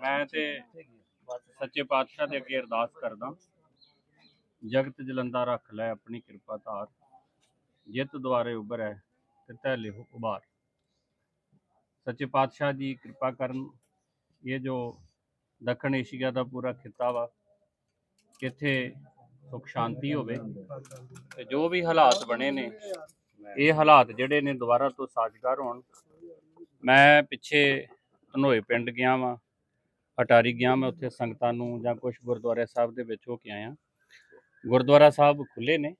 ਮੈਂ ਤੇ ਸੱਚੇ ਪਾਤਸ਼ਾਹ ਦੇ ਅੱਗੇ ਅਰਦਾਸ ਕਰਦਾ ਜਗਤ ਜਲੰਦਾ ਰੱਖ ਲੈ ਆਪਣੀ ਕਿਰਪਾ ਧਾਰ। ਜਿੱਤ ਦੁਆਰੇ ਉਭਰੈ ਤੇ ਤੈ ਉਭਾਰ। ਸੱਚੇ ਪਾਤਸ਼ਾਹ ਦੀ ਕਿਰਪਾ ਕਰਨ ਇਹ ਜੋ ਦੱਖਣ ਏਸ਼ੀਆ ਦਾ ਪੂਰਾ ਖਿੱਤਾ ਵਾ ਇੱਥੇ ਸੁਖ ਸ਼ਾਂਤੀ ਹੋਵੇ ਤੇ ਜੋ ਵੀ ਹਾਲਾਤ ਬਣੇ ਨੇ, ਇਹ ਹਾਲਾਤ ਜਿਹੜੇ ਨੇ ਦੁਬਾਰਾ ਤੋਂ ਸਾਜ਼ਗਾਰ ਹੋਣ। ਮੈਂ ਪਿੱਛੇ ਧਨੋਏ ਪਿੰਡ ਗਿਆ ਵਾਂ। ਅਟਾਰੀ ਗਿਆ ਮੈਂ ਉੱਥੇ ਸੰਗਤਾਂ ਨੂੰ ਜਾਂ ਕੁਝ ਗੁਰਦੁਆਰੇ ਸਾਹਿਬ ਦੇ ਵਿੱਚ ਹੋ ਕੇ ਆਇਆ ਗੁਰਦੁਆਰਾ ਸਾਹਿਬ ਖੁੱਲੇ ਨੇ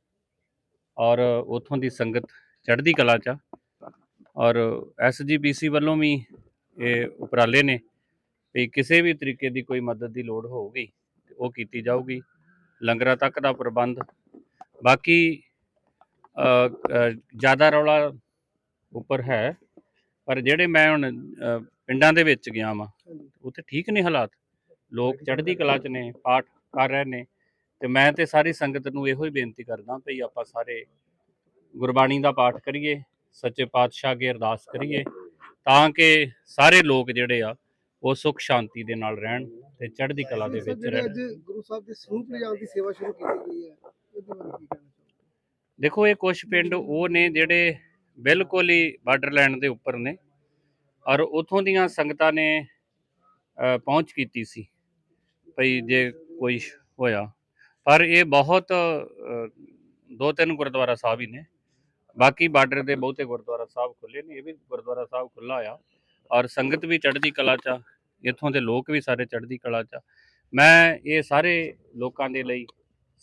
ਔਰ ਉਥੋਂ ਦੀ ਸੰਗਤ ਚੜ੍ਹਦੀ ਕਲਾ ਚ ਆ। ਔਰ ਐਸਜੀਪੀਸੀ ਵੱਲੋਂ ਵੀ ਇਹ ਉਪਰਾਲੇ ਨੇ ਵੀ ਕਿਸੇ ਵੀ ਤਰੀਕੇ ਦੀ ਕੋਈ ਮਦਦ ਦੀ ਲੋੜ ਹੋਊਗੀ ਤੇ ਉਹ ਕੀਤੀ ਜਾਊਗੀ ਲੰਗਰਾਂ ਤੱਕ ਦਾ ਪ੍ਰਬੰਧ ਬਾਕੀ ਜ਼ਿਆਦਾ ਰੌਲਾ ਉੱਪਰ ਹੈ ਪਰ ਜਿਹੜੇ ਮੈਂ ਹੁਣ ਪਿੰਡਾਂ ਦੇ ਵਿੱਚ ਗਿਆ ਵਾਂ ਉੱਥੇ ਠੀਕ ਨੇ ਹਾਲਾਤ। ਲੋਕ ਚੜ੍ਹਦੀ ਕਲਾ 'ਚ ਨੇ ਪਾਠ ਕਰ ਰਹੇ ਨੇ ਤੇ ਮੈਂ ਤੇ ਸਾਰੀ ਸੰਗਤ ਨੂੰ ਇਹੋ ਹੀ ਬੇਨਤੀ ਕਰਦਾ ਭਈ ਆਪਾਂ ਸਾਰੇ ਗੁਰਬਾਣੀ ਦਾ ਪਾਠ ਕਰੀਏ ਸੱਚੇ ਪਾਤਸ਼ਾਹ ਅੱਗੇ ਅਰਦਾਸ ਕਰੀਏ ਤਾਂ ਕਿ ਸਾਰੇ ਲੋਕ ਜਿਹੜੇ ਆ ਉਹ ਸੁਖ ਸ਼ਾਂਤੀ ਦੇ ਨਾਲ ਰਹਿਣ ਤੇ ਚੜ੍ਹਦੀ ਕਲਾ ਦੇ ਵਿੱਚ ਰਹਿਣ। ਅੱਜ ਗੁਰੂ ਸਾਹਿਬ ਦੇ ਸਰੂਪ ਲਿਜਾਣ ਦੀ ਸੇਵਾ ਸ਼ੁਰੂ ਕੀਤੀ ਗਈ ਹੈ ਇਹਦੇ ਬਾਰੇ ਕੀ ਕਹਿਣਾ ਚਾਹੋਗੇ? ਦੇਖੋ ਇਹ ਕੁਝ ਪਿੰਡ ਉਹ ਨੇ ਜਿਹੜੇ ਬਿਲਕੁਲ ਹੀ ਬਾਰਡਰਲੈਂਡ ਦੇ ਉੱਪਰ ਨੇ ਔਰ ਉਥੋਂ ਦੀਆਂ ਸੰਗਤਾਂ ਨੇ ਪਹੁੰਚ ਕੀਤੀ ਸੀ ਭਈ ਜੇ ਕੋਈ ਹੋਇਆ। ਪਰ ਇਹ ਬਹੁਤ ਦੋ ਤਿੰਨ ਗੁਰਦੁਆਰਾ ਸਾਹਿਬ ਹੀ ਨੇ। ਬਾਕੀ ਬਾਰਡਰ ਦੇ ਬਹੁਤੇ ਗੁਰਦੁਆਰਾ ਸਾਹਿਬ ਖੁੱਲੇ ਨੇ, ਇਹ ਵੀ ਗੁਰਦੁਆਰਾ ਸਾਹਿਬ ਖੁੱਲਾ ਆ। ਔਰ ਸੰਗਤ ਵੀ ਚੜ੍ਹਦੀ ਕਲਾ ਚ ਆ, ਇੱਥੋਂ ਦੇ ਲੋਕ ਵੀ ਸਾਰੇ ਚੜ੍ਹਦੀ ਕਲਾ ਚ ਆ। ਮੈਂ ਇਹ ਸਾਰੇ ਲੋਕਾਂ ਦੇ ਲਈ,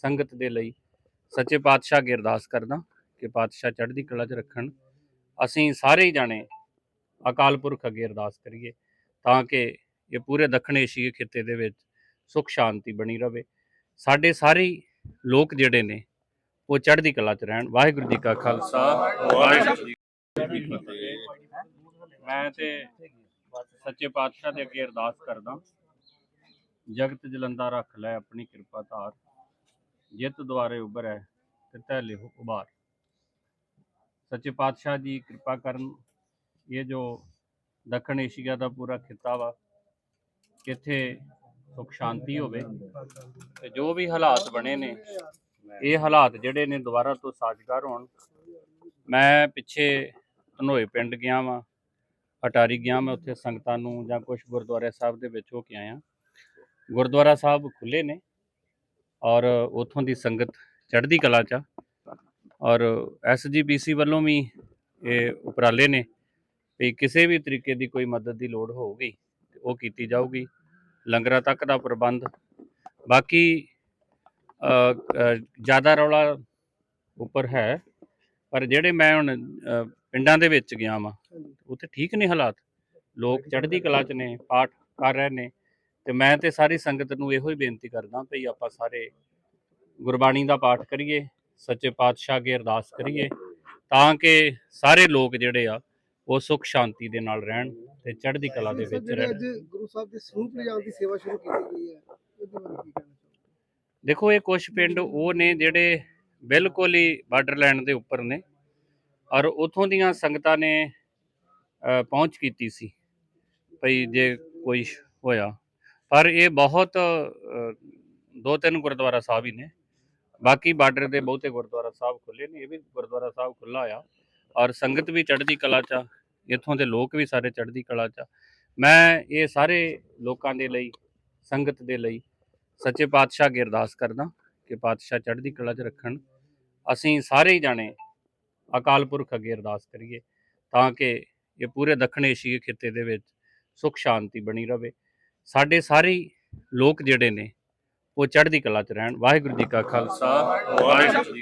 ਸੰਗਤ ਦੇ ਲਈ ਸੱਚੇ ਪਾਤਸ਼ਾਹ ਅੱਗੇ ਅਰਦਾਸ ਕਰਦਾ ਕਿ ਪਾਤਸ਼ਾਹ ਚੜ੍ਹਦੀ ਕਲਾ 'ਚ ਰੱਖਣ। ਅਸੀਂ ਸਾਰੇ ਹੀ ਜਾਣੇ ਅਕਾਲ ਪੁਰਖ ਅੱਗੇ ਅਰਦਾਸ ਕਰੀਏ ਤਾਂ ਕਿ ਇਹ ਪੂਰੇ ਦੱਖਣ ਏਸ਼ੀਆ ਖਿੱਤੇ ਦੇ ਵਿੱਚ ਸੁਖ ਸ਼ਾਂਤੀ ਬਣੀ ਰਵੇ। ਸਾਡੇ ਸਾਰੇ ਲੋਕ ਜਿਹੜੇ ਨੇ, ਉਹ ਚੜ੍ਹਦੀ ਕਲਾ 'ਚ ਰਹਿਣ। ਵਾਹਿਗੁਰੂ ਜੀ ਕਾ ਖਾਲਸਾ, ਵਾਹਿਗੁਰੂ ਜੀ ਕੀ ਫਤਿਹ। ਮੈਂ ਤੇ ਸੱਚੇ ਪਾਤਸ਼ਾਹ ਦੇ ਅੱਗੇ ਅਰਦਾਸ ਕਰਦਾ ਜਗਤ ਜਲੰਦਾ ਰੱਖ ਲੈ ਆਪਣੀ ਕਿਰਪਾ ਧਾਰ। ਜਿੱਤ ਦੁਆਰੇ ਉਭਰੈ ਤੇ ਤੈ ਲਿਹੁ ਉਬਾਰ ਸੱਚੇ ਪਾਤਸ਼ਾਹ ਦੀ ਕਿਰਪਾ ਕਰਨ। ਇਹ ਜੋ ਦੱਖਣ ਏਸ਼ੀਆ ਦਾ ਪੂਰਾ ਖਿੱਤਾ ਵਾ ਇੱਥੇ ਸੁਖ ਸ਼ਾਂਤੀ ਹੋਵੇ ਤੇ ਜੋ ਵੀ ਹਾਲਾਤ ਬਣੇ ਨੇ, ਇਹ ਹਾਲਾਤ ਜਿਹੜੇ ਨੇ ਦੁਬਾਰਾ ਤੋਂ ਸਾਜ਼ਗਾਰ ਹੋਣ ਮੈਂ ਪਿੱਛੇ ਧਨੋਏ ਪਿੰਡ ਗਿਆ ਵਾਂ, ਅਟਾਰੀ ਗਿਆ ਮੈਂ, ਉੱਥੇ ਸੰਗਤਾਂ ਨੂੰ ਜਾਂ ਕੁਝ ਗੁਰਦੁਆਰੇ ਸਾਹਿਬ ਦੇ ਵਿੱਚ ਹੋ ਕੇ ਆਇਆ ਗੁਰਦੁਆਰਾ ਸਾਹਿਬ ਖੁੱਲੇ ਨੇ ਔਰ ਉਥੋਂ ਦੀ ਸੰਗਤ ਚੜ੍ਹਦੀ ਕਲਾ ਚ ਆ। ਔਰ ਐਸਜੀਪੀਸੀ ਵੱਲੋਂ ਵੀ ਇਹ ਉਪਰਾਲੇ ਨੇ ਵੀ ਕਿਸੇ ਵੀ ਤਰੀਕੇ ਦੀ ਕੋਈ ਮਦਦ ਦੀ ਲੋੜ ਹੋਊਗੀ ਉਹ ਕੀਤੀ ਜਾਊਗੀ ਲੰਗਰਾਂ ਤੱਕ ਦਾ ਪ੍ਰਬੰਧ। ਬਾਕੀ ਜ਼ਿਆਦਾ ਰੌਲਾ ਉੱਪਰ ਹੈ ਪਰ ਜਿਹੜੇ ਮੈਂ ਹੁਣ ਪਿੰਡਾਂ ਦੇ ਵਿੱਚ ਗਿਆ ਵਾਂ ਉੱਥੇ ਠੀਕ ਨੇ ਹਾਲਾਤ। ਲੋਕ ਚੜ੍ਹਦੀ ਕਲਾ 'ਚ ਨੇ ਪਾਠ ਕਰ ਰਹੇ ਨੇ ਤੇ ਮੈਂ ਤੇ ਸਾਰੀ ਸੰਗਤ ਨੂੰ ਇਹੋ ਹੀ ਬੇਨਤੀ ਕਰਦਾ ਭਈ ਆਪਾਂ ਸਾਰੇ ਗੁਰਬਾਣੀ ਦਾ ਪਾਠ ਕਰੀਏ ਸੱਚੇ ਪਾਤਸ਼ਾਹ ਅੱਗੇ ਅਰਦਾਸ ਕਰੀਏ ਤਾਂ ਕਿ ਸਾਰੇ ਲੋਕ ਜਿਹੜੇ ਆ ਉਹ ਸੁਖ ਸ਼ਾਂਤੀ ਦੇ ਨਾਲ ਰਹਿਣ। ਤੇ ਚੜ੍ਹਦੀ ਕਲਾ ਦੇ ਵਿੱਚ ਰਹਿਣ। ਅੱਜ ਗੁਰੂ ਸਾਹਿਬ ਦੇ ਸਰੂਪ ਲਿਜਾਣ ਦੀ ਸੇਵਾ ਸ਼ੁਰੂ ਕੀਤੀ ਗਈ ਹੈ ਇਹਦੇ ਬਾਰੇ ਕੀ ਕਹਿਣਾ ਦੇਖੋ ਇਹ ਕੁਝ ਪਿੰਡ ਉਹ ਨੇ ਜਿਹੜੇ ਬਿਲਕੁਲ ਹੀ ਬਾਰਡਰਲੈਂਡ ਦੇ ਉੱਪਰ ਨੇ ਔਰ ਉਥੋਂ ਦੀਆਂ ਸੰਗਤਾਂ ਨੇ ਪਹੁੰਚ ਕੀਤੀ ਸੀ ਭਈ ਜੇ ਕੋਈ ਹੋਇਆ। ਪਰ ਇਹ ਬਹੁਤ ਦੋ ਤਿੰਨ ਗੁਰਦੁਆਰਾ ਸਾਹਿਬ ਹੀ ਨੇ। ਬਾਕੀ ਬਾਰਡਰ ਦੇ ਬਹੁਤੇ ਗੁਰਦੁਆਰਾ ਸਾਹਿਬ ਖੁੱਲੇ ਨੇ ਇਹ ਵੀ ਗੁਰਦੁਆਰਾ ਸਾਹਿਬ ਖੁੱਲਾ ਆ। ਔਰ ਸੰਗਤ ਵੀ ਚੜ੍ਹਦੀ ਕਲਾ ਚ। ਇੱਥੋਂ ਦੇ ਲੋਕ ਵੀ ਸਾਰੇ ਚੜ੍ਹਦੀ ਕਲਾ ਚ ਆ। ਮੈਂ ਇਹ ਸਾਰੇ ਲੋਕਾਂ ਦੇ ਲਈ, ਸੰਗਤ ਦੇ ਲਈ ਸੱਚੇ ਪਾਤਸ਼ਾਹ ਅੱਗੇ ਅਰਦਾਸ ਕਰਦਾ ਕਿ ਪਾਤਸ਼ਾਹ ਚੜ੍ਹਦੀ ਕਲਾ 'ਚ ਰੱਖਣ। ਅਸੀਂ ਸਾਰੇ ਹੀ ਜਾਣੇ ਅਕਾਲ ਪੁਰਖ ਅੱਗੇ ਅਰਦਾਸ ਕਰੀਏ ਤਾਂ ਕਿ ਇਹ ਪੂਰੇ ਦੱਖਣ ਏਸ਼ੀਆ ਖਿੱਤੇ ਦੇ ਵਿੱਚ ਸੁਖ ਸ਼ਾਂਤੀ ਬਣੀ ਰਵੇ। ਸਾਡੇ ਸਾਰੇ ਲੋਕ ਜਿਹੜੇ ਨੇ, ਉਹ ਚੜ੍ਹਦੀ ਕਲਾ 'ਚ ਰਹਿਣ। ਵਾਹਿਗੁਰੂ ਜੀ ਕਾ ਖਾਲਸਾ, ਵਾਹਿਗੁਰੂ ਜੀ